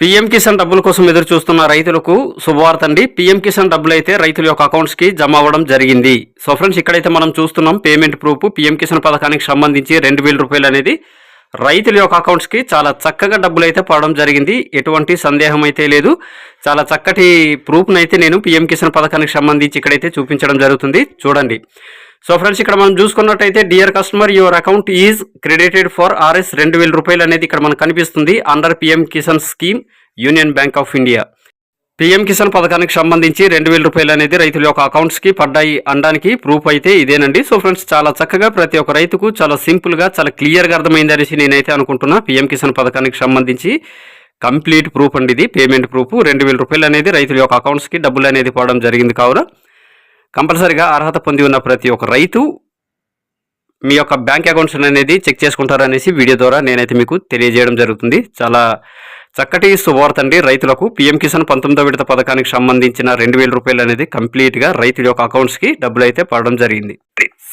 PM Kisan డబ్బుల కోసం ఎదురు చూస్తున్న రైతులకు శుభవార్త అండి. పీఎం కిసాన్ డబ్బులు అయితే రైతుల యొక్క అకౌంట్స్కి జమ అవ్వడం జరిగింది. సో ఫ్రెండ్స్ ఇక్కడైతే మనం చూస్తున్నాం పేమెంట్ ప్రూఫ్. పీఎం కిసాన్ పథకానికి సంబంధించి రెండు వేల రూపాయలు అనేది రైతుల యొక్క అకౌంట్స్కి చాలా చక్కగా డబ్బులు అయితే పడడం జరిగింది. ఎటువంటి సందేహం అయితే లేదు. చాలా చక్కటి ప్రూఫ్ను అయితే నేను పీఎం కిసాన్ పథకానికి సంబంధించి ఇక్కడైతే చూపించడం జరుగుతుంది. చూడండి. సో ఫ్రెండ్స్ ఇక్కడ మనం చూసుకున్నట్టయితే dear customer your account is credited for RS రెండు వేల రూపాయలు అనేది ఇక్కడ మనకు కనిపిస్తుంది. Under PM Kisan scheme union bank of India PM Kisan పథకానికి సంబంధించి రెండు వేల రూపాయలు అనేది రైతుల యొక్క అకౌంట్స్కి పడ్డాయి అనడానికి ప్రూఫ్ అయితే ఇదేనండి. సో ఫ్రెండ్స్ చాలా చక్కగా ప్రతి ఒక్క రైతుకు చాలా సింపుల్గా చాలా క్లియర్గా అర్థమైంది అనేసి నేనైతే అనుకుంటున్నా. పిఎం కిసాన్ పథకానికి సంబంధించి కంప్లీట్ ప్రూఫ్ అండి ఇది. పేమెంట్ ప్రూఫ్ రెండు వేల రూపాయలు అనేది రైతుల యొక్క అకౌంట్స్కి డబ్బులు అనేది పోవడం జరిగింది కావున. కంపల్సరిగా అర్హత పొంది ఉన్న ప్రతి ఒక్క రైతు మీ యొక్క బ్యాంక్ అకౌంట్స్ అనేది చెక్ చేసుకుంటారనేసి వీడియో ద్వారా నేనైతే మీకు తెలియజేయడం జరుగుతుంది. చాలా చక్కటి శుభవార్త అండి. రైతులకు పిఎం కిసాన్ పంతొమ్మిదో విడత పథకానికి సంబంధించిన రెండు వేల రూపాయలు అనేది కంప్లీట్గా రైతుల యొక్క అకౌంట్స్కి డబ్బులు అయితే పడడం జరిగింది.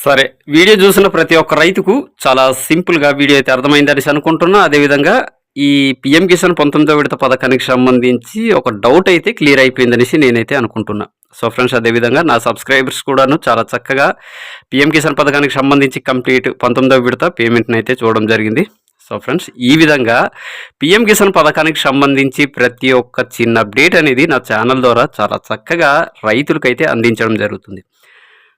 సరే వీడియో చూసిన ప్రతి ఒక్క రైతుకు చాలా సింపుల్గా వీడియో అయితే అర్థమైందనేసి అనుకుంటున్నా. అదేవిధంగా ఈ పిఎం కిసాన్ పంతొమ్మిదో విడత పథకానికి సంబంధించి ఒక డౌట్ అయితే క్లియర్ అయిపోయిందనేసి నేనైతే అనుకుంటున్నా. సో ఫ్రెండ్స్ అదేవిధంగా నా సబ్స్క్రైబర్స్ కూడాను చాలా చక్కగా పిఎం కిసాన్ పథకానికి సంబంధించి కంప్లీట్ పంతొమ్మిదవ విడత పేమెంట్ని అయితే చూడడం జరిగింది. సో ఫ్రెండ్స్ ఈ విధంగా పిఎం కిసాన్ పథకానికి సంబంధించి ప్రతి ఒక్క చిన్న అప్డేట్ అనేది నా ఛానల్ ద్వారా చాలా చక్కగా రైతులకైతే అందించడం జరుగుతుంది.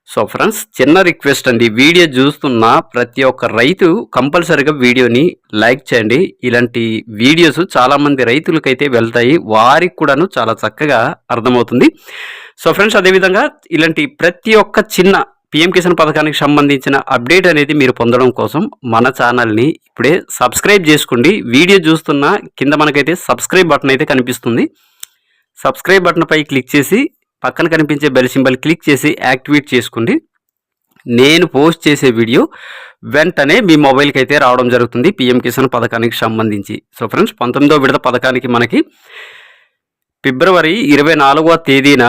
సో ఫ్రెండ్స్ చిన్న రిక్వెస్ట్ అండి. వీడియో చూస్తున్న ప్రతి ఒక్క రైతు కంపల్సరిగా వీడియోని లైక్ చేయండి. ఇలాంటి వీడియోస్ చాలామంది రైతులకైతే వెళ్తాయి. వారికి కూడాను చాలా చక్కగా అర్థమవుతుంది. సో ఫ్రెండ్స్ అదేవిధంగా ఇలాంటి ప్రతి ఒక్క చిన్న పిఎం కిసాన్ పథకానికి సంబంధించిన అప్డేట్ అనేది మీరు పొందడం కోసం మన ఛానల్ని ఇప్పుడే సబ్స్క్రైబ్ చేసుకోండి. వీడియో చూస్తున్న కింద మనకైతే సబ్స్క్రైబ్ బటన్ అయితే కనిపిస్తుంది. సబ్స్క్రైబ్ బటన్పై క్లిక్ చేసి పక్కన కనిపించే బెల్ సింబల్ క్లిక్ చేసి యాక్టివేట్ చేసుకోండి. నేను పోస్ట్ చేసే వీడియో వెంటనే మీ మొబైల్కి అయితే రావడం జరుగుతుంది పిఎం కిసాన్ పథకానికి సంబంధించి. సో ఫ్రెండ్స్ పంతొమ్మిదో విడత పథకానికి మనకి ఫిబ్రవరి ఇరవై నాలుగవ తేదీన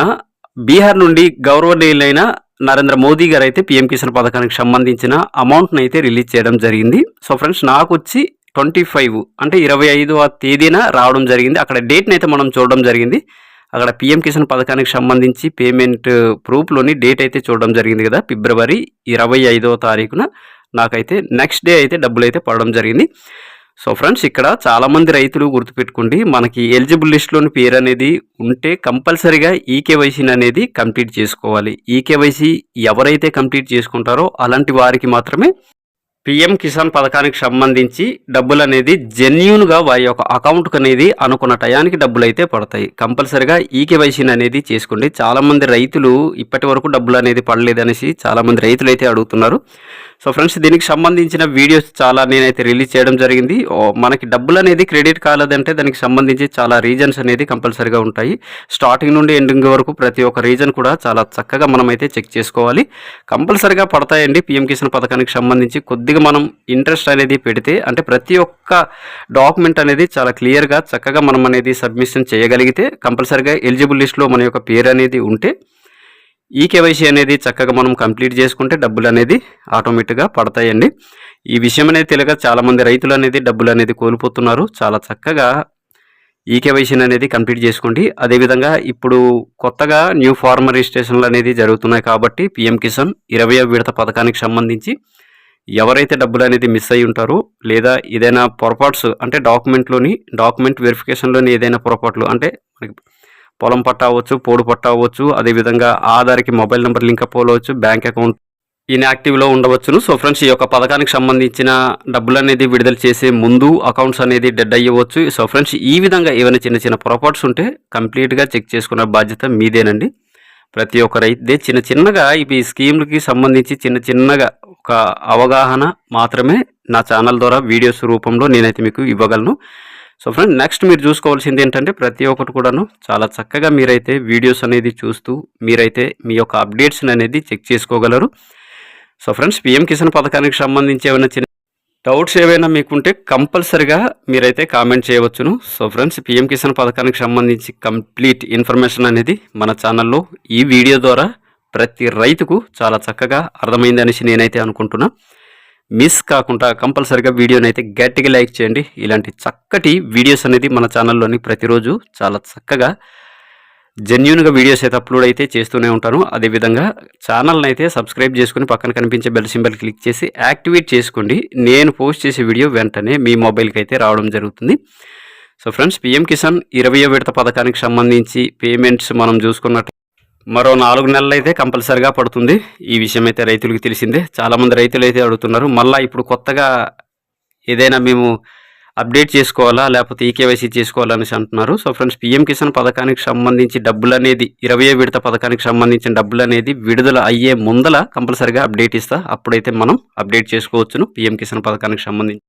బీహార్ నుండి గౌరవనీయులైన నరేంద్ర మోదీ గారు అయితే పిఎం కిసాన్ పథకానికి సంబంధించిన అమౌంట్ని అయితే రిలీజ్ చేయడం జరిగింది. సో ఫ్రెండ్స్ నాకు వచ్చి ట్వంటీ ఫైవ్ అంటే ఇరవై ఐదవ తేదీన రావడం జరిగింది. అక్కడ డేట్ని అయితే మనం చూడడం జరిగింది. అక్కడ పిఎం కిసాన్ పథకానికి సంబంధించి పేమెంట్ ప్రూఫ్లోని డేట్ అయితే చూడడం జరిగింది కదా ఫిబ్రవరి ఇరవై ఐదవ తారీఖున. నాకైతే నెక్స్ట్ డే అయితే డబ్బులు అయితే పడడం జరిగింది. సో ఫ్రెండ్స్ ఇక్కడ చాలామంది రైతులు గుర్తుపెట్టుకోండి మనకి ఎలిజిబుల్ లిస్ట్లోని పేరు అనేది ఉంటే కంపల్సరీగా ఈకేవైసీని అనేది కంప్లీట్ చేసుకోవాలి. ఈకేవైసీ ఎవరైతే కంప్లీట్ చేసుకుంటారో అలాంటి వారికి మాత్రమే పిఎం కిసాన్ పథకానికి సంబంధించి డబ్బులు అనేది జెన్యున్గా వారి యొక్క అకౌంట్కి అనేది అనుకున్న టయానికి డబ్బులు అయితే పడతాయి. కంపల్సరిగా ఈకేవైసీని అనేది చేసుకోండి. చాలామంది రైతులు ఇప్పటి వరకు డబ్బులు అనేది పడలేదనేసి చాలామంది రైతులు అయితే అడుగుతున్నారు. సో ఫ్రెండ్స్ దీనికి సంబంధించిన వీడియోస్ చాలా నేనైతే రిలీజ్ చేయడం జరిగింది. మనకి డబ్బులు అనేది క్రెడిట్ కాలేదంటే దానికి సంబంధించి చాలా రీజన్స్ అనేది కంపల్సరీగా ఉంటాయి. స్టార్టింగ్ నుండి ఎండింగ్ వరకు ప్రతి ఒక్క రీజన్ కూడా చాలా చక్కగా మనం అయితే చెక్ చేసుకోవాలి. కంపల్సరీగా పడతాయండి. పిఎం కిసాన్ పథకానికి సంబంధించి కొద్దిగా మనం ఇంట్రెస్ట్ అనేది పెడితే అంటే ప్రతి ఒక్క డాక్యుమెంట్ అనేది చాలా క్లియర్గా చక్కగా మనం అనేది సబ్మిషన్ చేయగలిగితే కంపల్సరీగా ఎలిజిబుల్ లిస్ట్లో మన యొక్క పేరు అనేది ఉంటే ఈ కేవైసీ అనేది చక్కగా మనం కంప్లీట్ చేసుకుంటే డబ్బులు అనేది ఆటోమేటిక్గా పడతాయండి. ఈ విషయం అనేది తెలియక చాలామంది రైతులు అనేది డబ్బులు అనేది కోల్పోతున్నారు. చాలా చక్కగా ఈ కేవైసీని అనేది కంప్లీట్ చేసుకోండి. అదేవిధంగా ఇప్పుడు కొత్తగా న్యూ ఫార్మర్ రిజిస్ట్రేషన్లు అనేది జరుగుతున్నాయి కాబట్టి పిఎం కిసాన్ ఇరవై విడత పథకానికి సంబంధించి ఎవరైతే డబ్బులు అనేది మిస్ అయి ఉంటారో లేదా ఏదైనా పొరపాట్స్ అంటే డాక్యుమెంట్లోని డాక్యుమెంట్ వెరిఫికేషన్లోని ఏదైనా పొరపాట్లు అంటే మనకి పొలం పట్టా అవ్వచ్చు పోడు పట్టా అవ్వచ్చు అదేవిధంగా ఆధార్కి మొబైల్ నెంబర్ లింక్ అప్ అవ్వచ్చు బ్యాంక్ అకౌంట్ ఇన్యాక్టివ్లో ఉండవచ్చును. సో ఫ్రెండ్స్ ఈ యొక్క పథకానికి సంబంధించిన డబ్బులు అనేది విడుదల చేసే ముందు అకౌంట్స్ అనేది డెడ్ అయ్యవచ్చు సో ఫ్రెండ్స్ ఈ విధంగా ఏమైనా చిన్న చిన్న పొరపాట్స్ ఉంటే కంప్లీట్గా చెక్ చేసుకునే బాధ్యత మీదేనండి. ప్రతి ఒక్క రైతే చిన్న చిన్నగా ఇవి స్కీమ్లకి సంబంధించి చిన్న చిన్నగా ఒక అవగాహన మాత్రమే నా ఛానల్ ద్వారా వీడియోస్ రూపంలో నేనైతే మీకు ఇవ్వగలను. సో ఫ్రెండ్ నెక్స్ట్ మీరు చూసుకోవాల్సింది ఏంటంటే ప్రతి ఒక్కటి కూడాను చాలా చక్కగా మీరైతే వీడియోస్ అనేది చూస్తూ మీరైతే మీ యొక్క అప్డేట్స్ అనేది చెక్ చేసుకోగలరు. సో ఫ్రెండ్స్ పిఎం కిసాన్ పథకానికి సంబంధించి ఏమైనా చిన్న డౌట్స్ ఏవైనా మీకుంటే కంపల్సరిగా మీరైతే కామెంట్ చేయవచ్చును. సో ఫ్రెండ్స్ పిఎం కిసాన్ పథకానికి సంబంధించి కంప్లీట్ ఇన్ఫర్మేషన్ అనేది మన ఛానల్లో ఈ వీడియో ద్వారా ప్రతి రైతుకు చాలా చక్కగా అర్థమైంది అనేసి నేనైతే అనుకుంటున్నా. మిస్ కాకుండా కంపల్సరిగా వీడియోని అయితే గట్టిగా లైక్ చేయండి. ఇలాంటి చక్కటి వీడియోస్ అనేది మన ఛానల్లోని ప్రతిరోజు చాలా చక్కగా జెన్యున్గా వీడియోస్ అయితే అప్లోడ్ అయితే చేస్తూనే ఉంటాను. అదేవిధంగా ఛానల్ని అయితే సబ్స్క్రైబ్ చేసుకుని పక్కన కనిపించే బెల్ సింబల్ క్లిక్ చేసి యాక్టివేట్ చేసుకోండి. నేను పోస్ట్ చేసే వీడియో వెంటనే మీ మొబైల్కి అయితే రావడం జరుగుతుంది. సో ఫ్రెండ్స్ పిఎం కిసాన్ ఇరవయో విడత పథకానికి సంబంధించి పేమెంట్స్ మనం చూసుకున్నట్టు మరో నాలుగు నెలలు అయితే కంపల్సరిగా పడుతుంది. ఈ విషయం అయితే రైతులకు తెలిసిందే. చాలామంది రైతులు అయితే అడుగుతున్నారు మళ్ళీ ఇప్పుడు కొత్తగా ఏదైనా మేము అప్డేట్ చేసుకోవాలా లేకపోతే ఈకేవైసీ చేసుకోవాలా అంటున్నారు. సో ఫ్రెండ్స్ పిఎం కిసాన్ పథకానికి సంబంధించి డబ్బులు అనేది ఇరవై విడత పథకానికి సంబంధించిన డబ్బులు అనేది విడుదల అయ్యే ముందల కంపల్సరిగా అప్డేట్ ఇస్తా. అప్పుడైతే మనం అప్డేట్ చేసుకోవచ్చును. పిఎం కిసాన్ పథకానికి సంబంధించి.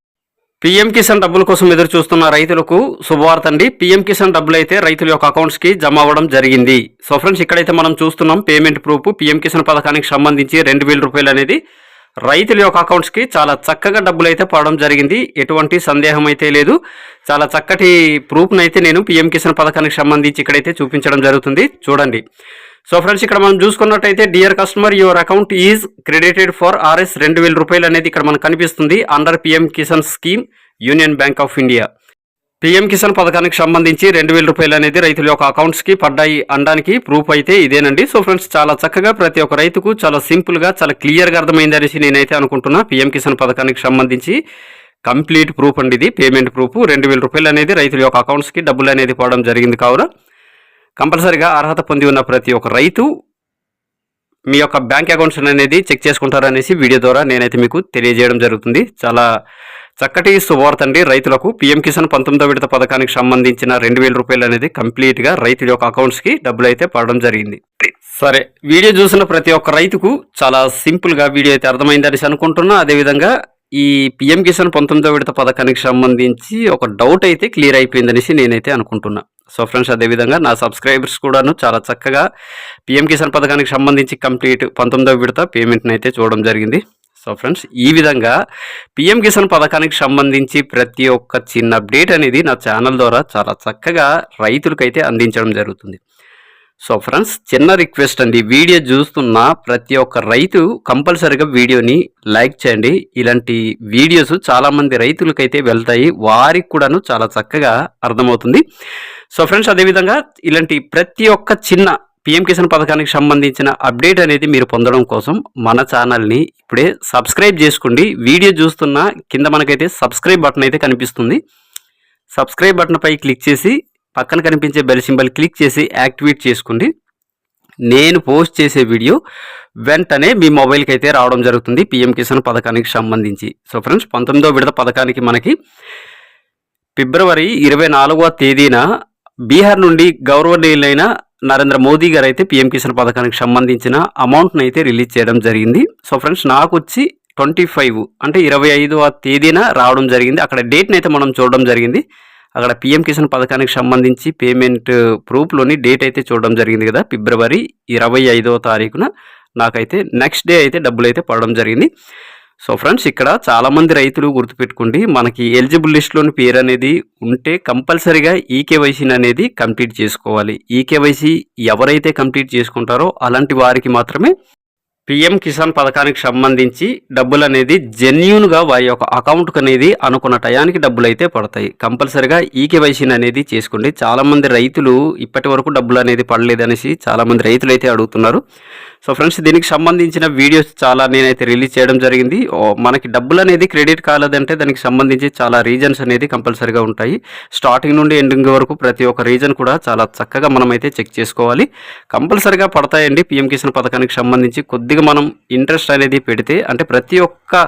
పీఎం కిసాన్ డబ్బుల కోసం ఎదురు చూస్తున్న రైతులకు శుభవార్త అండి పీఎం కిసాన్ డబ్బులు అయితే రైతుల యొక్క అకౌంట్స్కి జమ అవ్వడం జరిగింది. సో ఫ్రెండ్స్ ఇక్కడైతే మనం చూస్తున్నాం పేమెంట్ ప్రూఫ్. పీఎం కిసాన్ పథకానికి సంబంధించి రెండు వేల రూపాయలు అనేది రైతుల యొక్క అకౌంట్స్కి చాలా చక్కగా డబ్బులు అయితే పడడం జరిగింది. ఎటువంటి సందేహం అయితే లేదు. చాలా చక్కటి ప్రూఫ్ను అయితే నేను పీఎం కిసాన్ పథకానికి సంబంధించి ఇక్కడైతే చూపించడం జరుగుతుంది. చూడండి. సో ఫ్రెండ్స్ ఇక్కడ మనం చూసుకున్నట్టయితే dear customer your account is credited for RS రెండు వేల రూపాయలు అనేది ఇక్కడ మనకు కనిపిస్తుంది. Under PM Kisan scheme union bank of India PM Kisan పథకానికి సంబంధించి రెండు వేల రూపాయలు అనేది రైతుల యొక్క అకౌంట్స్కి పడ్డాయి అనడానికి ప్రూఫ్ అయితే ఇదేనండి. సో ఫ్రెండ్స్ చాలా చక్కగా ప్రతి ఒక్క రైతుకు చాలా సింపుల్గా చాలా క్లియర్గా అర్థమైంది అనేసి నేనైతే అనుకుంటున్నా. పిఎం కిసాన్ పథకానికి సంబంధించి కంప్లీట్ ప్రూఫ్ అండి ఇది. పేమెంట్ ప్రూఫ్ రెండు వేల రూపాయలు అనేది రైతుల యొక్క అకౌంట్స్కి డబ్బులు అనేది పోవడం జరిగింది కావున. కంపల్సరిగా అర్హత పొంది ఉన్న ప్రతి ఒక్క రైతు మీ యొక్క బ్యాంక్ అకౌంట్స్ అనేది చెక్ చేసుకుంటారనేసి వీడియో ద్వారా నేనైతే మీకు తెలియజేయడం జరుగుతుంది. చాలా చక్కటి శుభవార్త అండి. రైతులకు పిఎం కిసాన్ పంతొమ్మిదో విడత పథకానికి సంబంధించిన రెండు వేల రూపాయలు అనేది కంప్లీట్గా రైతుల యొక్క అకౌంట్స్కి డబ్బులు అయితే పడడం జరిగింది. సరే వీడియో చూసిన ప్రతి ఒక్క రైతుకు చాలా సింపుల్గా వీడియో అయితే అర్థమైందనేసి అనుకుంటున్నా. అదేవిధంగా ఈ పిఎం కిసాన్ పంతొమ్మిదో విడత పథకానికి సంబంధించి ఒక డౌట్ అయితే క్లియర్ అయిపోయిందనేసి నేనైతే అనుకుంటున్నా. సో ఫ్రెండ్స్ అదేవిధంగా నా సబ్స్క్రైబర్స్ కూడాను చాలా చక్కగా పిఎం కిసాన్ పథకానికి సంబంధించి కంప్లీట్ పంతొమ్మిదవ విడత పేమెంట్ని అయితే చూడడం జరిగింది. సో ఫ్రెండ్స్ ఈ విధంగా పిఎం కిసాన్ పథకానికి సంబంధించి ప్రతి ఒక్క చిన్న అప్డేట్ అనేది నా ఛానల్ ద్వారా చాలా చక్కగా రైతులకైతే అందించడం జరుగుతుంది. సో ఫ్రెండ్స్ చిన్న రిక్వెస్ట్ అండి. వీడియో చూస్తున్న ప్రతి ఒక్క రైతు కంపల్సరిగా వీడియోని లైక్ చేయండి. ఇలాంటి వీడియోస్ చాలామంది రైతులకైతే వెళ్తాయి. వారికి కూడాను చాలా చక్కగా అర్థమవుతుంది. సో ఫ్రెండ్స్ అదేవిధంగా ఇలాంటి ప్రతి ఒక్క చిన్న పిఎం కిసాన్ పథకానికి సంబంధించిన అప్డేట్ అనేది మీరు పొందడం కోసం మన ఛానల్ని ఇప్పుడే సబ్స్క్రైబ్ చేసుకోండి. వీడియో చూస్తున్న కింద మనకైతే సబ్స్క్రైబ్ బటన్ అయితే కనిపిస్తుంది. సబ్స్క్రైబ్ బటన్పై క్లిక్ చేసి పక్కన కనిపించే బెల్ సింబల్ క్లిక్ చేసి యాక్టివేట్ చేసుకోండి. నేను పోస్ట్ చేసే వీడియో వెంటనే మీ మొబైల్కి అయితే రావడం జరుగుతుంది పిఎం కిసాన్ పథకానికి సంబంధించి. సో ఫ్రెండ్స్ పంతొమ్మిదో విడత పథకానికి మనకి ఫిబ్రవరి ఇరవై నాలుగవ తేదీన బీహార్ నుండి గౌరవనీయులైన నరేంద్ర మోదీ గారు అయితే పిఎం కిసాన్ పథకానికి సంబంధించిన అమౌంట్ని అయితే రిలీజ్ చేయడం జరిగింది. సో ఫ్రెండ్స్ నాకు వచ్చి ట్వంటీ ఫైవ్ అంటే ఇరవై ఐదవ తేదీన రావడం జరిగింది. అక్కడ డేట్ని అయితే మనం చూడడం జరిగింది. అక్కడ పిఎం కిసాన్ పథకానికి సంబంధించి పేమెంట్ ప్రూఫ్లోని డేట్ అయితే చూడడం జరిగింది కదా ఫిబ్రవరి ఇరవై ఐదవ తారీఖున. నాకైతే నెక్స్ట్ డే అయితే డబ్బులు అయితే పడడం జరిగింది. సో ఫ్రెండ్స్ ఇక్కడ చాలామంది రైతులు గుర్తుపెట్టుకోండి మనకి ఎలిజిబుల్ లిస్ట్లోని పేరు అనేది ఉంటే కంపల్సరీగా ఈకేవైసీని అనేది కంప్లీట్ చేసుకోవాలి. ఈకేవైసీ ఎవరైతే కంప్లీట్ చేసుకుంటారో అలాంటి వారికి మాత్రమే పిఎం కిసాన్ పథకానికి సంబంధించి డబ్బులు అనేది జెన్యున్గా వారి యొక్క అకౌంట్కి అనేది అనుకున్న టయానికి డబ్బులు అయితే పడతాయి. కంపల్సరిగా ఈకేవైసీని అనేది చేసుకోండి. చాలామంది రైతులు ఇప్పటి వరకు డబ్బులు అనేది పడలేదనేసి చాలామంది రైతులు అయితే అడుగుతున్నారు. సో ఫ్రెండ్స్ దీనికి సంబంధించిన వీడియోస్ చాలా నేనైతే రిలీజ్ చేయడం జరిగింది. మనకి డబ్బులు అనేది క్రెడిట్ కాలేదంటే దానికి సంబంధించి చాలా రీజన్స్ అనేది కంపల్సరీగా ఉంటాయి. స్టార్టింగ్ నుండి ఎండింగ్ వరకు ప్రతి ఒక్క రీజన్ కూడా చాలా చక్కగా మనం అయితే చెక్ చేసుకోవాలి. కంపల్సరీగా పడతాయండి. పిఎం కిసాన్ పథకానికి సంబంధించి కొద్దిగా మనం ఇంట్రెస్ట్ అనేది పెడితే అంటే ప్రతి ఒక్క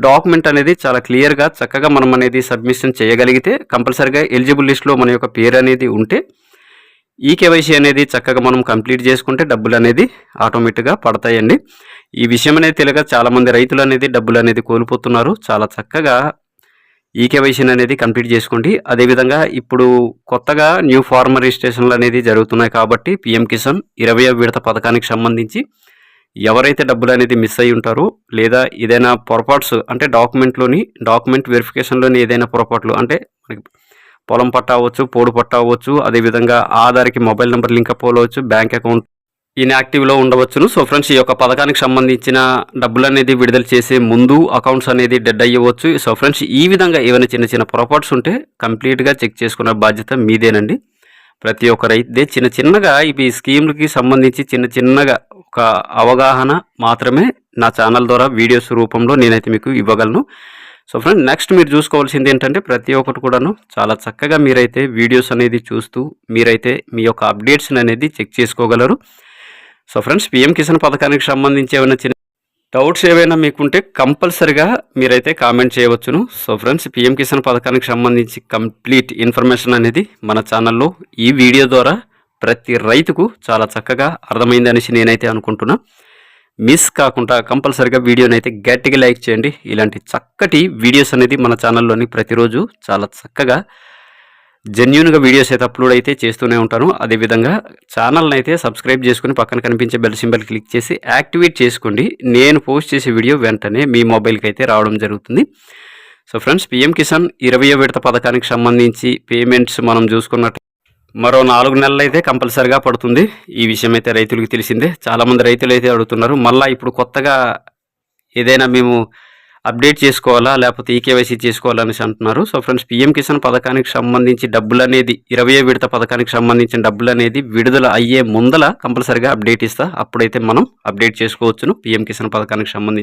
డాక్యుమెంట్ అనేది చాలా క్లియర్గా చక్కగా మనం అనేది సబ్మిషన్ చేయగలిగితే కంపల్సరీగా ఎలిజిబుల్ లిస్ట్లో మన యొక్క పేరు అనేది ఉంటే ఈ కేవైసీ అనేది చక్కగా మనం కంప్లీట్ చేసుకుంటే డబ్బులు అనేది ఆటోమేటిక్గా పడతాయండి. ఈ విషయం అనేది తెలియక చాలామంది రైతులు అనేది డబ్బులు అనేది కోల్పోతున్నారు. చాలా చక్కగా ఈ కేవైసీని అనేది కంప్లీట్ చేసుకోండి. అదేవిధంగా ఇప్పుడు కొత్తగా న్యూ ఫార్మర్ రిజిస్ట్రేషన్లు అనేది జరుగుతున్నాయి కాబట్టి పిఎం కిసాన్ ఇరవై విడత పథకానికి సంబంధించి ఎవరైతే డబ్బులు అనేది మిస్ అయి ఉంటారో లేదా ఏదైనా పొరపాట్స్ అంటే డాక్యుమెంట్లోని డాక్యుమెంట్ వెరిఫికేషన్లోని ఏదైనా పొరపాట్లు అంటే మనకి పొలం పట్టా అవ్వచ్చు పోడు పట్టా అవ్వచ్చు అదేవిధంగా ఆధార్కి మొబైల్ నెంబర్ లింక్ అప్ అవ్వచ్చు బ్యాంక్ అకౌంట్ ఇన్యాక్టివ్లో ఉండవచ్చును. సో ఫ్రెండ్స్ ఈ యొక్క పథకానికి సంబంధించిన డబ్బులు అనేది విడుదల చేసే ముందు అకౌంట్స్ అనేది డెడ్ అయ్యవచ్చు. సో ఫ్రెండ్స్ ఈ విధంగా ఏమైనా చిన్న చిన్న పొరపాట్స్ ఉంటే కంప్లీట్గా చెక్ చేసుకునే బాధ్యత మీదేనండి. ప్రతి ఒక్క రైతే చిన్న చిన్నగా ఇవి స్కీమ్లకి సంబంధించి చిన్న చిన్నగా ఒక అవగాహన మాత్రమే నా ఛానల్ ద్వారా వీడియోస్ రూపంలో నేనైతే మీకు ఇవ్వగలను. సో ఫ్రెండ్ నెక్స్ట్ మీరు చూసుకోవాల్సింది ఏంటంటే ప్రతి ఒక్కటి కూడాను చాలా చక్కగా మీరైతే వీడియోస్ అనేది చూస్తూ మీరైతే మీ యొక్క అప్డేట్స్ అనేది చెక్ చేసుకోగలరు. సో ఫ్రెండ్స్ పిఎం కిసాన్ పథకానికి సంబంధించి ఏమైనా చిన్న డౌట్స్ ఏవైనా మీకుంటే కంపల్సరిగా మీరైతే కామెంట్ చేయవచ్చును. సో ఫ్రెండ్స్ పిఎం కిసాన్ పథకానికి సంబంధించి కంప్లీట్ ఇన్ఫర్మేషన్ అనేది మన ఛానల్లో ఈ వీడియో ద్వారా ప్రతి రైతుకు చాలా చక్కగా అర్థమైంది అనేసి నేనైతే అనుకుంటున్నా. మిస్ కాకుండా కంపల్సరిగా వీడియోని అయితే గట్టిగా లైక్ చేయండి. ఇలాంటి చక్కటి వీడియోస్ అనేది మన ఛానల్లోని ప్రతిరోజు చాలా చక్కగా జెన్యున్గా వీడియోస్ అయితే అప్లోడ్ అయితే చేస్తూనే ఉంటాను. అదేవిధంగా ఛానల్ని అయితే సబ్స్క్రైబ్ చేసుకుని పక్కన కనిపించే బెల్ సింబల్ క్లిక్ చేసి యాక్టివేట్ చేసుకోండి. నేను పోస్ట్ చేసే వీడియో వెంటనే మీ మొబైల్కి అయితే రావడం జరుగుతుంది. సో ఫ్రెండ్స్ పిఎం కిసాన్ ఇరవయో విడత పథకానికి సంబంధించి పేమెంట్స్ మనం చూసుకున్నట్టు మరో నాలుగు నెలలు అయితే కంపల్సరిగా పడుతుంది. ఈ విషయం అయితే రైతులకు తెలిసిందే. చాలామంది రైతులు అయితే అడుగుతున్నారు మళ్ళీ ఇప్పుడు కొత్తగా ఏదైనా మేము అప్డేట్ చేసుకోవాలా లేకపోతే ఈకేవైసీ చేసుకోవాలనేసి అంటున్నారు. సో ఫ్రెండ్స్ పిఎం కిసాన్ పథకానికి సంబంధించి డబ్బులు అనేది ఇరవై విడత పథకానికి సంబంధించిన డబ్బులు అనేది విడుదల అయ్యే ముందల కంపల్సరిగా అప్డేట్ ఇస్తా. అప్పుడైతే మనం అప్డేట్ చేసుకోవచ్చును. పిఎం కిసాన్ పథకానికి సంబంధించి